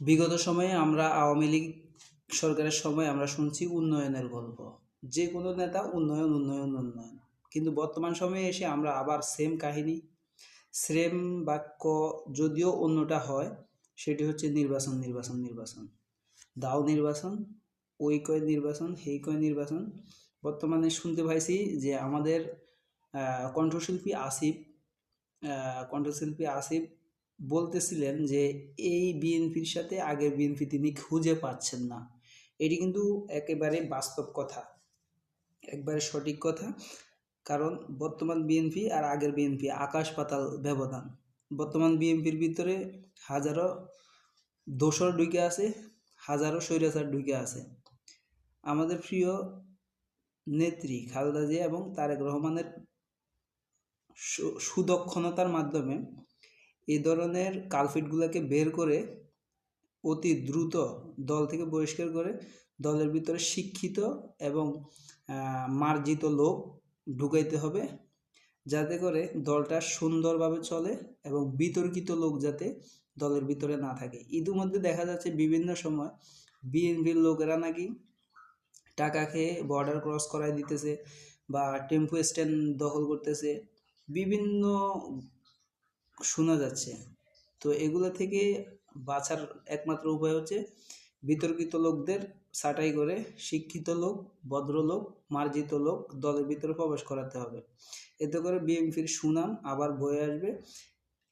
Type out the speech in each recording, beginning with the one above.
বিগত সময়ে আমরা আওয়ামী লীগ সরকারের সময় আমরা শুনছি উন্নয়নের গল্প। যে কোনো নেতা উন্নয়ন উন্নয়ন উন্নয়ন। কিন্তু বর্তমান সময়ে এসে আমরা আবার সেম কাহিনী সেম বাক্য যদিও অন্যটা হয়, সেটি হচ্ছে নির্বাচন নির্বাচন নির্বাচন। দাও নির্বাচন, ওই কয় নির্বাচন, সেই কয় নির্বাচন। বর্তমানে শুনতে পাইছি যে আমাদের কণ্ঠশিল্পী আসিফ কণ্ঠশিল্পী আসিফ বলতেছিলেন যে, এই বিএনপির সাথে আগের বিএনপি তিনি খুঁজে পাচ্ছেন না। এটি কিন্তু একেবারে বাস্তব কথা, একবারে সঠিক কথা। কারণ বর্তমান বিএনপি আর আগের বিএনপি আকাশ পাতাল ব্যবধান। বর্তমান বিএনপির ভিতরে হাজারো দোসর ঢুকে আছে, হাজারো স্বৈরাচার ঢুকে আছে। আমাদের প্রিয় নেত্রী খালেদা জিয়া এবং তারেক রহমানের সুদক্ষণতার মাধ্যমে এই ধরনের কালফিটগুলোকে বের করে অতি দ্রুত দল থেকে বহিষ্কার করে দলের ভিতরে শিক্ষিত এবং মার্জিত লোক ঢুকাইতে হবে যাতে করে দলটা সুন্দরভাবে চলে এবং বিতর্কিত লোক যাতে দলের ভিতরে না থাকে। ইতিমধ্যে দেখা যাচ্ছে বিভিন্ন সময় বিএনপির লোকেরা নাকি টাকা খেয়ে বর্ডার ক্রস করাই দিতেছে বা টেম্পো স্ট্যান্ড দখল করতেছে। বিভিন্ন শোনা যাচ্ছে। তো এগুলো থেকে বাঁচার একমাত্র উপায় হচ্ছে বিতর্কিত লোকদের ছাঁটাই করে শিক্ষিত লোক, ভদ্রলোক, মার্জিত লোক দলের ভিতরে প্রবেশ করাতে হবে। এতে করে বিএনপির সুনাম আবার বয়ে আসবে।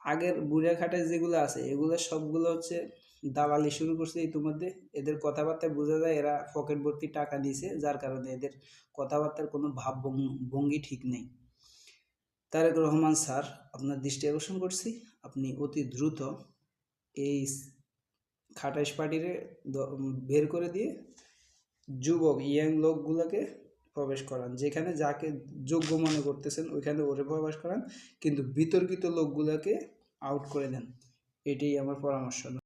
আগের বুড়িয়াঘাটায় যেগুলো আছে, এগুলো সবগুলো হচ্ছে দালালি শুরু করছে ইতিমধ্যে। এদের কথাবার্তায় বোঝা যায় এরা পকেট ভর্তি টাকা দিয়েছে যার কারণে এদের কথাবার্তার কোনো ভাব ভঙ্গি ঠিক নেই। তারেক রহমান স্যার, আপনার দৃষ্টি আকর্ষণ করছি। আপনি অতি দ্রুত এই খাটাইশ পার্টিরে বের করে দিয়ে যুবক, ইয়াং লোকগুলোকে প্রবেশ করান। যেখানে যাকে যোগ্য মনে করতেছেন, ওইখানে ওরে প্রবেশ করান। কিন্তু বিতর্কিত লোকগুলোকে আউট করে দেন। এটাই আমার পরামর্শ।